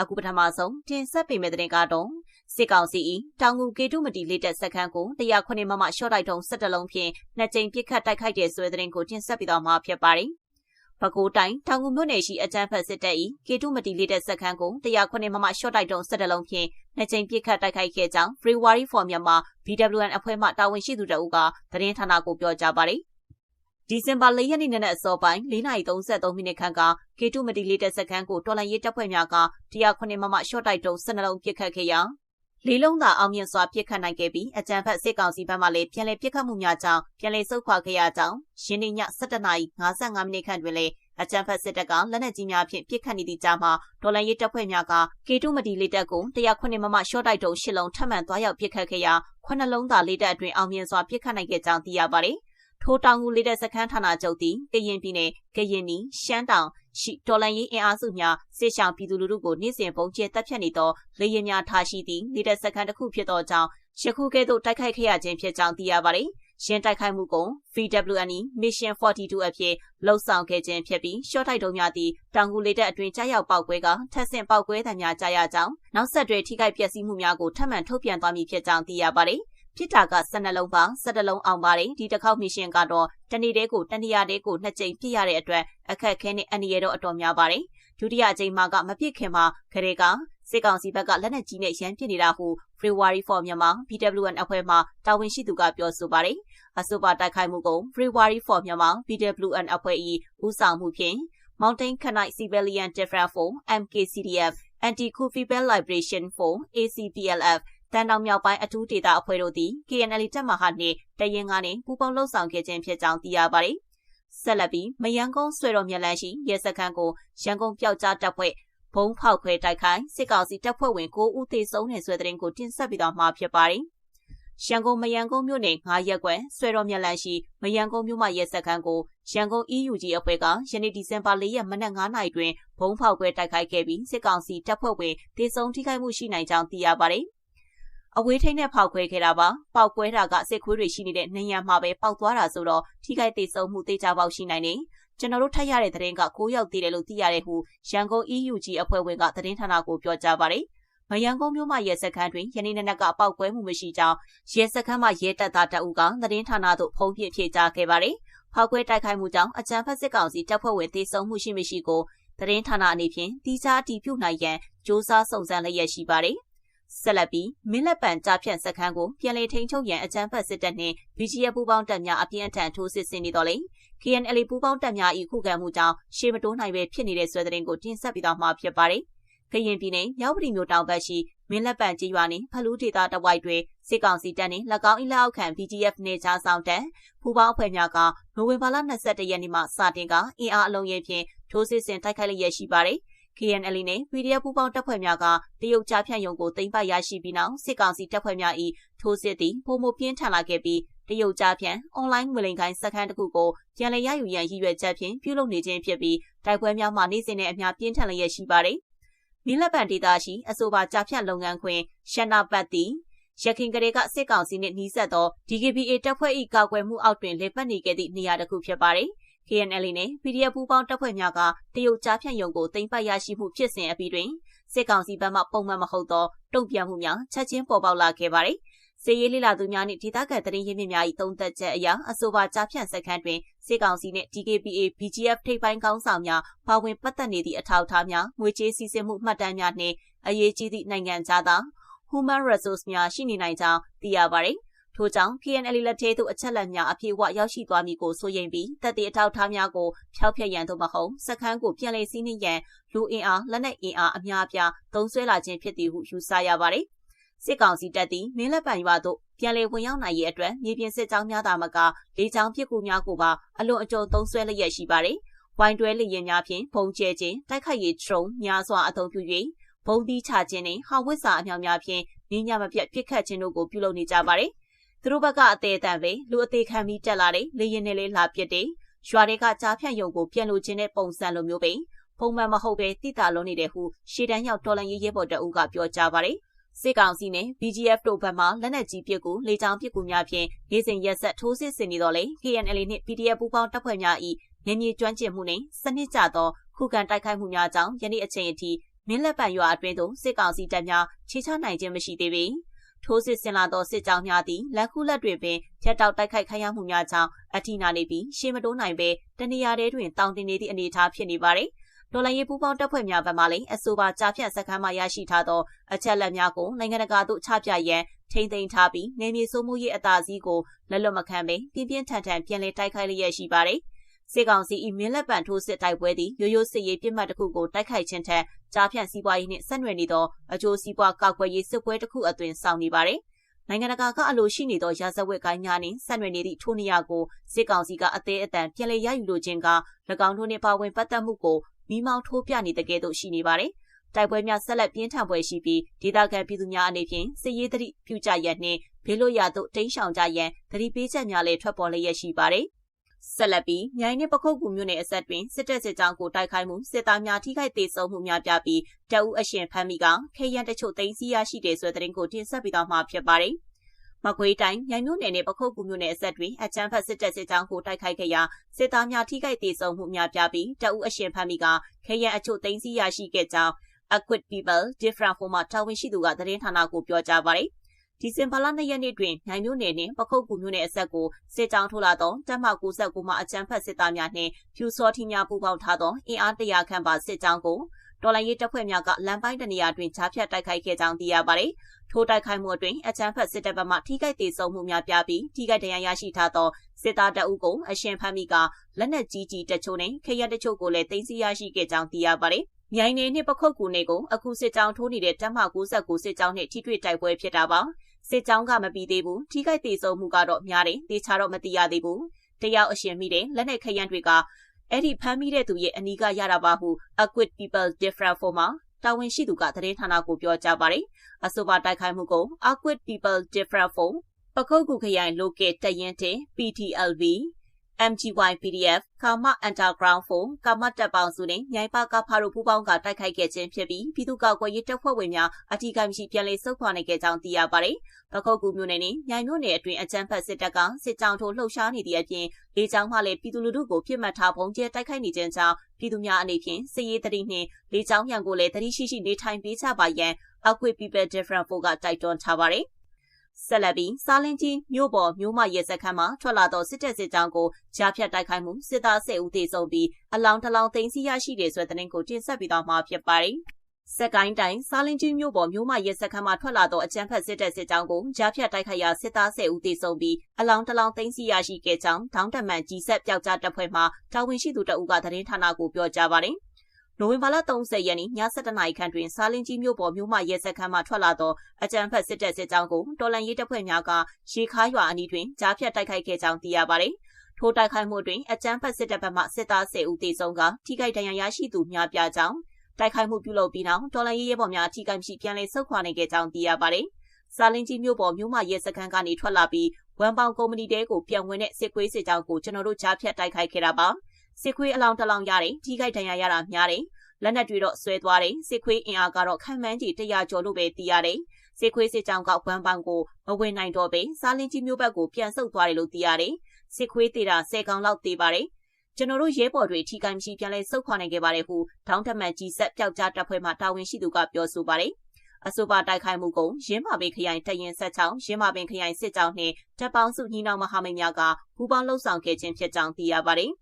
အခုပထမဆုံးတင်ဆက်ပေးမယ့်တဲ့တင်ကတော့စစ်ကောင်စီ၏တောင်ငူကေတုမတီလေးတက်စခန်းကို109မမရှော့တိုက်တုံး17လုံးဖြင့်နှစ်ကြိမ်ပစ်ခတ်တိုက်ခိုက်တဲ့ဆွဲတဲ့တင်ကိုတင်ဆက်ပြီးတော့မှာဖြစ်ပါတယ်။ပဲခူးတိုင်းတောင်ငူမြို့နယ်ရှိအကြမ်းဖက်စစ်တပ်၏ကေတုမတီလေးတက်စခန်းကို109မမရှော့တိုက်တုံး17လုံးဖြင့်နှစ်ကြိမ်ပစ်ခတ်တိုက်ခိုက်ခဲ့ကြောင်း Freeway for Myanmar BWN အဖွဲ့မှတာဝန်ရှိသူတို့ကသတင်းဌာနကိုပြောကြားပါတယ်။ ဒီဇင်ဘာ၄ရက်နေ့နက်အစောပိုင်း4:33မိနစ်ခန့်ကကေတုမတီလေးတက်စခန်းကိုတော်လန်ရေးတပ်ဖွဲ့များက109မမရှော့တိုက်တုံး12လုံးပစ်ခတ်ခဲ့ရာလေးလုံးသာအောင်မြင်စွာပစ်ခတ်နိုင်ခဲ့ပြီးအကြံဖက်စစ်ကောင်စီဘက်မှလည်းပြန်လည်ပစ်ခတ်မှုများကြောင့်ပြန်လည်ဆုတ်ခွာခဲ့ရကြောင်းရင်းနှီးည7:55မိနစ်ခန့်တွင်လည်းအကြံဖက်စစ်တပ်ကလက်နက်ကြီးများဖြင့်ပစ်ခတ်နေသည့်ကြားမှာဒေါ်လာရေးတပ်ဖွဲ့များကကေတုမတီလေးတပ်ကို109မမရှော့တိုက်တုံး10လုံးထပ်မံသွားရောက်ပစ်ခတ်ခဲ့ရာ9လုံးသာလေးတပ်အတွင်းအောင်မြင်စွာပစ်ခတ်နိုင်ခဲ့ကြောင်းသိရပါတယ်။ ထိုတောင်ကူလေးတဲ့စခန်းဌာနချုပ်သည်ကရင်ပြည်နယ်ကရင်နီရှမ်းတောင်ရှိတော်လန်ရေးအင်အားစုများစစ်ဆောင်ပြည်သူလူထုကိုနေ့စဉ်ပုံကျဲတပ်ဖြတ်နေသောလေရင်များထားရှိသည့်နေတဲ့စခန်းတစ်ခုဖြစ်သောကြောင့်ယခုကဲ့သို့တိုက်ခိုက်ခဲ့ရခြင်းဖြစ်ကြောင်းသိရပါတယ်။ရှင်းတိုက်ခိုက်မှုကို VWNE Mission 42အဖြစ်လှုပ်ဆောင်ခဲ့ခြင်းဖြစ်ပြီးရှော့တိုက်တုံးများသည့်တောင်ကူလေးတဲ့အတွင်းကြားရောက်ပောက်ကွဲကထက်ဆင့်ပောက်ကွဲသံများကြားရကြောင်းနောက်ဆက်တွဲထိခိုက်ပျက်စီးမှုများကိုထပ်မံထုတ်ပြန်သွားမည်ဖြစ်ကြောင်းသိရပါတယ်။ ဖြစ်တာက12လုံးပါ17လုံးအောင်ပါတယ်ဒီတစ်ခေါက်မစ်ရှင်ကတော့တနေ့တည်းကိုတနေရာတည်းကိုနှစ်ကြိမ်ပြည့်ရတဲ့အတွက်အခက်ခဲနဲ့အန္တရာယ်တော့အတော်များပါတယ်ဒုတိယအကြိမ်မှာကမပြစ်ခင်မှာခရဲကစစ်ကောင်စီဘက်ကလက်နက်ကြီးနဲ့ရန်ပစ်နေတာဟု February for မြန်မာ BWN အဖွဲ့မှတာဝန်ရှိသူကပြောဆိုပါတယ်အဆိုပါတိုက်ခိုက်မှုကို February for မြန်မာ BWN အဖွဲ့၏ဦးဆောင်မှုဖြင့် Mountain Knight Civilian Defense Force MKCDF Anti-Coup People Liberation Force ACPLF တန်တောင်မြောက်ပိုင်းအထူးဒေသအဖွဲ့တို့သည် KNL တပ်မဟာနှင့်တရင်ကနေပူးပေါင်းလှုပ်ဆောင်ခဲ့ခြင်းဖြစ်ကြောင်းသိရပါတယ်။ဆက်လက်ပြီးမယန်းကုန်းဆွေတော်မြလန်းရှိရဲစခန်းကိုရန်ကုန်ပျောက်ကြားတပ်ဖွဲ့ဘုံဖောက်ခွဲတိုက်ခိုင်းစစ်ကောင်စီတပ်ဖွဲ့ဝင်9ဦးသေဆုံးနေဆွဲတဲ့ရင်ကိုတင်ဆက်ပြီးတော့မှာဖြစ်ပါတယ်။ရန်ကုန်မယန်းကုန်းမြို့နယ်9ရက်ကွယ်ဆွေတော်မြလန်းရှိမယန်းကုန်းမြို့မှရဲစခန်းကိုရန်ကုန် EUG အဖွဲ့ကယနေ့ဒီဇင်ဘာ4ရက်မနက်9နာရီတွင်ဘုံဖောက်ခွဲတိုက်ခိုက်ခဲ့ပြီးစစ်ကောင်စီတပ်ဖွဲ့ဝင်သေဆုံးထိခိုက်မှုရှိနိုင်ကြောင်းသိရပါတယ်။ အဝေးထိန်နဲ့ဖောက်ခွဲခဲ့တာပါပောက်ကွဲတာကစစ်ခွေးတွေရှိနေတဲ့နေရမှာပဲပောက်သွားတာဆိုတော့ထိခိုက်သေးဆုံးမှုတေချာပေါက်ရှိနိုင်နေကျွန်တော်တို့ထပ်ရတဲ့သတင်းက9ရောက်သေးတယ်လို့သိရတယ်ဟုရန်ကုန် EUG အဖွဲ့ဝင်ကသတင်းဌာနကိုပြောကြားပါတယ်မယန်ကုန်းမြို့မှရဲစခန်းတွင်ယနေ့နနက်ကပောက်ကွဲမှုမရှိကြောင်းရဲစခန်းမှရဲတပ်သားတအုပ်ကသတင်းဌာနသို့ဖုံးပြဖြေကြားခဲ့ပါတယ်။ဖောက်ခွဲတိုက်ခိုက်မှုကြောင့်အကြမ်းဖက်စစ်ကောင်စီတပ်ဖွဲ့ဝင်တေဆုံးမှုရှိမရှိကိုသတင်းဌာနအနေဖြင့်တိကျအတည်ပြုနိုင်ရန်စ조사စုံစမ်းလျက်ရှိပါတယ်။ ဆက်လက်ပြီးမင်းလက်ပံကြားဖြန့်စခန်းကိုပြန်လည်ထိန်းချုပ်ရန်အကြမ်းဖက်စစ်တပ်နှင့် BGF ပူးပေါင်းတပ်များအပြင်းအထန်ထိုးစစ်ဆင်နေတော်လေ KNL ပူးပေါင်းတပ်များ၏ခုခံမှုကြောင့်ရှေ့မတိုးနိုင်ပဲဖြစ်နေတဲ့ဆွဲတဲ့ရင်ကိုတင်ဆက်ပြီးတော့မှာဖြစ်ပါတယ်။ကရင်ပြည်နယ်မြောက်ပြည်မြို့တောင်ဘက်ရှိမင်းလက်ပံကြီးရွာနှင့်ဖလူးဒေသတဝိုက်တွင်စစ်ကောင်စီတပ်နှင့်၎င်း၏လက်အောက်ခံ BGF နေချာဆောင်တပ်ပူးပေါင်းအဖွဲ့များကနိုဝင်ဘာလ22ရက်နေ့မှစတင်ကအင်အားအလုံးရင်ဖြင့်ထိုးစစ်ဆင်တိုက်ခိုက်လျက်ရှိပါတယ်။ KNL နဲ့ PDF ပူးပေါင်းတပ်ဖွဲ့များကတရုတ်ကြားဖြန့်ယုံကိုသိမ်းပိုက်ရရှိပြီးနောက်စစ်ကောင်စီတပ်ဖွဲ့များ၏ထိုးစစ်သည်ပုံမပြင်းထန်လာခဲ့ပြီးတရုတ်ကြားဖြန့်အွန်လိုင်းငွေလိမ်ခိုင်းစခန်းတစ်ခုကိုပြန်လည်ရယူရန်ရည်ရွယ်ချက်ဖြင့်ပြုလုပ်နေခြင်းဖြစ်ပြီးတိုက်ပွဲများမှာနေ့စဉ်နဲ့အမျှပြင်းထန်လျက်ရှိပါတယ်။မင်းလက်ပံဒေသရှိအဆိုပါကြားဖြန့်လုပ်ငန်းခွင်ရှန်နာပတ်သည်ရခိုင်ကလေးကစစ်ကောင်စီနှင့်နှီးဆက်သော DKBA တပ်ဖွဲ့၏ကာကွယ်မှုအောက်တွင်လေပတ်နေခဲ့သည့်နေရာတစ်ခုဖြစ်ပါတယ်။ KNL နဲ့ PDF ပူးပေါင်းတပ်ဖွဲ့များကတရုတ်ကြားဖြန့်ယုံကိုတင်ပတ်ရရှိမှုဖြစ်စဉ်အပြီးတွင်စစ်ကောင်စီဘက်မှပုံမှန်မဟုတ်သောတုံ့ပြန်မှုများချက်ချင်းပေါ်ပေါက်လာခဲ့ပါတယ်။စေရေးလိလာသူများနှင့်ဒေသခံတရင်ရင်းမြစ်များ၏တုံ့သက်ချက်အရအဆိုပါကြားဖြန့်စခန်းတွင်စစ်ကောင်စီနှင့် DKBA BGF ထိပ်ပိုင်းကောင်းဆောင်များပါဝင်ပတ်သက်နေသည့်အထောက်အထားများငွေကြေးစီးဆင်းမှုမှတ်တမ်းများနှင့်အရေးကြီးသည့်နိုင်ငံခြားသား human resource များရှိနေနိုင်ကြောင်းသိရပါသည်။ ထို့ကြောင့် KNL လက်ထဲသို့အချက်လက်များအပြည့်အဝရောက်ရှိသွားမည်ကိုဆိုရင်ပြီးတပ်တေအထောက်ထားများကိုဖျောက်ဖျက်ရန်သို့မဟုတ်စခန်းကိုပြန်လည်စီးနှင်းရန်လူအင်အားလက်နက်အင်အားအများအပြားသုံးဆွဲလာခြင်းဖြစ်သည်ဟုယူဆရပါတယ်။စစ်ကောင်စီတပ်သည်မင်းလက်ပံရွာသို့ပြန်လည်ဝင်ရောက်နိုင်ရေးအတွက်မြေပြင်စစ်ကြောင်းများသာမကလေကြောင်းပစ်ကူများကိုပါအလွန်အကျွံသုံးဆွဲလျက်ရှိပါတယ်။ဝိုင်းတွဲလေရင်များဖြင့်ပုံကျဲခြင်းတိုက်ခိုက်ရေးဒရုန်းများစွာအသုံးပြု၍ဘုံဒီချခြင်းနှင့်ဟာဝစ်စာအမြောက်များဖြင့်နေညမပြတ်ပစ်ခတ်ခြင်းတို့ကိုပြုလုပ်နေကြပါတယ်။ သူတို့ဘက်ကအသေးအတန်ပဲလူအသေးခံပြီးတက်လာတယ်လေရင်နဲ့လေးလာပစ်တယ်ရွာတွေကကြားဖြန့်ယုံကိုပြန်လို့ခြင်းတဲ့ပုံစံလိုမျိုးပဲပုံမှန်မဟုတ်ပဲတိတာလုံးနေတယ်ဟုရှေ့တန်းရောက်တော်လန်ရေးရဲဘော်တအုပ်ကပြောကြားပါတယ်စစ်ကောင်စီနဲ့ BGF တို့ဘက်မှလက်နက်ကြီးပစ်ကူလေကြောင်းပစ်ကူများဖြင့်နေစဉ်ရက်ဆက်ထိုးစစ်ဆင်နေတော့လေ KNL နှင့် PDF ပူးပေါင်းတပ်ဖွဲ့များ၏ငြင်းမြေကျွမ်းကျင်မှုနဲ့စနစ်ကျသောခုခံတိုက်ခိုက်မှုများကြောင့်ယနေ့အချိန်အထိမင်းလက်ပံရွာအတွင်းသို့စစ်ကောင်စီတပ်များခြေချနိုင်ခြင်းမရှိသေးပေ ထိုးစစ်ဆင်လာသောစစ်ကြောင်းများသည်လက်ခုလက်တွင်ပင်ဖြတ်တောက်တိုက်ခိုက်ခံရမှုများကြောင့်အထိနာနေပြီးရှေ့မတိုးနိုင်ပဲတနေရာတဲတွင်တောင်တင်နေသည့်အနေအထားဖြစ်နေပါသည်ဒေါ်လာရေးပူပေါင်းတပ်ဖွဲ့များဘက်မှလည်းအဆိုပါကြားဖြတ်စခန်းမှရရှိထားသောအချက်လက်များကိုနိုင်ငံတကာသို့ချပြရန်ထိမ့်သိမ်းထားပြီးနေမြေစိုးမှုရေးအသာစီးကိုလက်လွတ်မခံဘဲပြင်းပြင်းထန်ထန်ပြန်လည်တိုက်ခိုက်လျက်ရှိပါတယ်။ စစ်ကောင်စီ၏မင်းလက်ပံထိုးစစ်တိုက်ပွဲသည်ရိုးရိုးစစ်ရေးပြစ်မှတ်တစ်ခုကိုတိုက်ခိုက်ခြင်းထက်ကြားဖြန့်စီးပွားရေးနှင့်ဆက်နွယ်နေသောအကျိုးစီးပွားကောက်ွယ်ရေးစစ်ပွဲတစ်ခုအသွင်ဆောင်နေပါတယ်။နိုင်ငံတကာကအလိုရှိနေသောရာဇဝတ်ကိုင်းများနှင့်ဆက်နွယ်နေသည့်ထိုနေရာကိုစစ်ကောင်စီကအသေးအတန်ပြန်လည်ရယူလိုခြင်းက၎င်းတို့နှင့်ပါဝင်ပတ်သက်မှုကိုမိမောင်းထိုးပြနေတဲ့ကဲ့သို့ရှိနေပါတယ်။တိုက်ပွဲများဆက်လက်ပြင်းထန်ပွဲရှိပြီးဒေသခံပြည်သူများအနေဖြင့်စစ်ရေးသတိပြုကြရနှင့်ဘေးလွတ်ရာသို့တိမ်းရှောင်ကြရန်သတိပေးချက်များလည်းထွက်ပေါ်လျက်ရှိပါတယ်။ ဆက်လက်ပြီးမြိုင်နှင့်ပခုတ်ကူမြို့နယ်အဆက်တွင်စစ်တပ်စစ်ကြောင်းကိုတိုက်ခိုက်မှုစစ်သားများထိခိုက်ဒေဆုံးမှုများပြပြီးတအူးအရှင်ဖမ်းမိကခေရန်တချို့သိမ်းဆည်းရရှိတယ်ဆိုတဲ့သတင်းကိုတင်ဆက်ပေးသွားမှာဖြစ်ပါတယ်။မကွေးတိုင်းမြိုင်မြို့နယ်နဲ့ပခုတ်ကူမြို့နယ်အဆက်တွင်အချမ်းဖတ်စစ်တပ်စစ်ကြောင်းကိုတိုက်ခိုက်ခဲ့ရာစစ်သားများထိခိုက်ဒေဆုံးမှုများပြပြီးတအူးအရှင်ဖမ်းမိကခေရန်အချို့သိမ်းဆည်းရရှိခဲ့ကြောင်း Acquit People Different Form တာဝန်ရှိသူကသတင်းဌာနကိုပြောကြားပါတယ်။ ဒီဇင်ဘာလ2ရက်နေ့တွင်မြိုင်မြို့နယ်နှင့်ပခုတ်ကူမြို့နယ်အဆက်ကိုစစ်ကြောင်းထိုးလာသောတပ်မ69မှအကြမ်းဖက်စစ်သားများနှင့်ဖြူစောထီများပူးပေါင်းထားသောအင်အားတရာခန့်ပါစစ်ကြောင်းကိုတော်လိုင်းရေးတပ်ဖွဲ့များကလမ်းပိုင်းတနေရာတွင်ကြားဖြတ်တိုက်ခိုက်ခဲ့ကြောင်းသိရပါတယ်။ထိုတိုက်ခိုက်မှုအတွင်းအကြမ်းဖက်စစ်တပ်ဘက်မှထိခိုက်ဒေဆုံးမှုများပြပြီးထိခိုက်ဒဏ်ရာရရှိထားသောစစ်သားတအုပ်ကိုအရှင်ဖမ်းမိကလက်နက်ကြီးကြီးတချို့နဲ့ခရတချို့ကိုလည်းတင်စီရရှိခဲ့ကြောင်းသိရပါတယ်။မြိုင်နေနှင့်ပခုတ်ကူနေကိုအခုစစ်ကြောင်းထိုးနေတဲ့တပ်မ69စစ်ကြောင်းနှင့်ထိတွေ့တိုက်ပွဲဖြစ်တာပါ စစ်ကြောင်းကမပြီးသေးဘူးထိခိုက်သေးဆုံးမှုကတော့များတယ်တေချာတော့မသိရသေးဘူးတယောက်အရှင်မိတဲ့လက်နက်ခရမ်းတွေကအဲ့ဒီဖမ်းမိတဲ့သူရဲ့အနီးကရတာပါဟု Acquit People Different for မှာတာဝန်ရှိသူကသတင်းဌာနကိုပြောကြားပါတယ်အဆိုပါတိုက်ခိုက်မှုကို Acquit People Different for ပခုတ်ကူခရိုင် local တရင်တင် PTLB MGY PDF ကာမ Underground 4ကာမတပ်ပေါင်းစုနဲ့မြိုင်ပါကဖာတို့ပူးပေါင်းကတိုက်ခိုက်ခဲ့ခြင်းဖြစ်ပြီးပြည်သူ့ကောက်ွယ်ရေးတပ်ဖွဲ့ဝင်များအထူးကိမရှိပြန်လည်ဆုတ်ခွာနိုင်ခဲ့ကြောင်းသိရပါတယ်။ပခုတ်ကူမြို့နယ်နဲ့မြိုင်မြို့နယ်အတွင်းအကြမ်းဖက်စစ်တပ်ကစစ်ကြောင်းထိုးလှုပ်ရှားနေသည့်အပြင်လေကြောင်းမှလည်းပြည်သူလူထုကိုပြစ်မှတ်ထားပုံကျဲတိုက်ခိုက်နေခြင်းကြောင့်ပြည်သူများအနေဖြင့်စစ်ရေးတတိနှင့်လေကြောင်းရန်ကိုလည်းတတိရှိရှိနေထိုင်ပေးကြပါရန် Acquit People Different 4ကတိုက်တွန်းထားပါတယ်။ ဆက်လက်ပြီးစားလင်းကြီးမြို့ပေါ်မြို့မရဲစခန်းမှာထွက်လာသောစစ်တပ်စစ်ကြောင်းကိုကြားဖြတ်တိုက်ခိုက်မှုစစ်သား၁၀ဦးသေဆုံးပြီးအလောင်းတစ်လောင်းသိမ်းဆည်းရရှိတယ်ဆိုတဲ့သတင်းကိုတင်ဆက်ပေးသွားမှာဖြစ်ပါတယ်။စက်ကိုင်းတိုင်းစားလင်းကြီးမြို့ပေါ်မြို့မရဲစခန်းမှာထွက်လာသောအကြမ်းဖက်စစ်တပ်စစ်ကြောင်းကိုကြားဖြတ်တိုက်ခိုက်ရာစစ်သား၁၀ဦးသေဆုံးပြီးအလောင်းတစ်လောင်းသိမ်းဆည်းရရှိခဲ့ကြောင်းဒေါင်းတမန်ကြီးဆက်ပျောက်ကြားတပ်ဖွဲ့မှတာဝန်ရှိသူတအုပ်ကသတင်းဌာနကိုပြောကြားပါတယ်။ နိုဝင်ဘာလ30ရက်နေ့ည7:00နာရီခန့်တွင်စားလင်းကြီးမြို့ပေါ်မြို့မရဲစခန်းမှထွက်လာသောအကြမ်းဖက်စစ်တပ်စစ်ကြောင်းကိုတော်လန်ရေးတပ်ဖွဲ့များကရေခါရွာအနီးတွင်ကြားဖြတ်တိုက်ခိုက်ခဲ့ကြောင်းသိရပါသည်။ထိုတိုက်ခိုက်မှုတွင်အကြမ်းဖက်စစ်တပ်ဘက်မှစစ်သား10ဦးသေဆုံးကထိခိုက်ဒဏ်ရာရရှိသူများပြားကြောင်းတိုက်ခိုက်မှုပြုလုပ်ပြီးနောက်တော်လန်ရေးရဲဘော်များထိခိုက်မရှိပြန်လည်ဆုတ်ခွာနိုင်ခဲ့ကြောင်းသိရပါသည်။စာလင်းကြီးမြို့ပေါ်မြို့မရဲစခန်းကနေထွက်လာပြီးဝမ်ပေါင်ကုမ္ပဏီတဲကိုပြန်ဝင်တဲ့စစ်ခွေးစစ်ကြောင်းကိုကျွန်တော်တို့ကြားဖြတ်တိုက်ခိုက်ခဲ့တာပါ စစ်ခွေးအလောင်းတလောင်းရတယ်ထိခိုက်ဒဏ်ရာရတာများတယ်လက်နက်တွေတော့ဆွဲသွားတယ်စစ်ခွေးအင်အားကတော့ခံမှန်းကြီး100ကျော်လို့ပဲသိရတယ်စစ်ခွေးစစ်ကြောင်းကဝမ်ပန်ကိုမဝင်နိုင်တော့ပဲစားလင်းကြီးမျိုးဘက်ကိုပြန်ဆုတ်သွားတယ်လို့သိရတယ်စစ်ခွေးတေတာ10កောင်လောက်သေးပါတယ်ကျွန်တော်တို့ရဲဘော်တွေထိခိုက်မရှိပြန်လဲဆုတ်ခွာနိုင်ခဲ့ပါတယ်ဟုဒေါင်းထမန်ကြီးဆက်ပျောက်ကြားတပ်ဖွဲ့မှတာဝန်ရှိသူကပြောဆိုပါတယ်အဆိုပါတိုက်ခိုက်မှုကိုရင်းမာပင်ခရိုင်တရင်ဆက်ချောင်းရင်းမာပင်ခရိုင်စစ်ကြောင်းနှင့်တပ်ပေါင်းစုညီနောင်မဟာမိတ်များကပူးပေါင်းလှုပ်ဆောင်ခဲ့ခြင်းဖြစ်ကြောင်းသိရပါတယ်။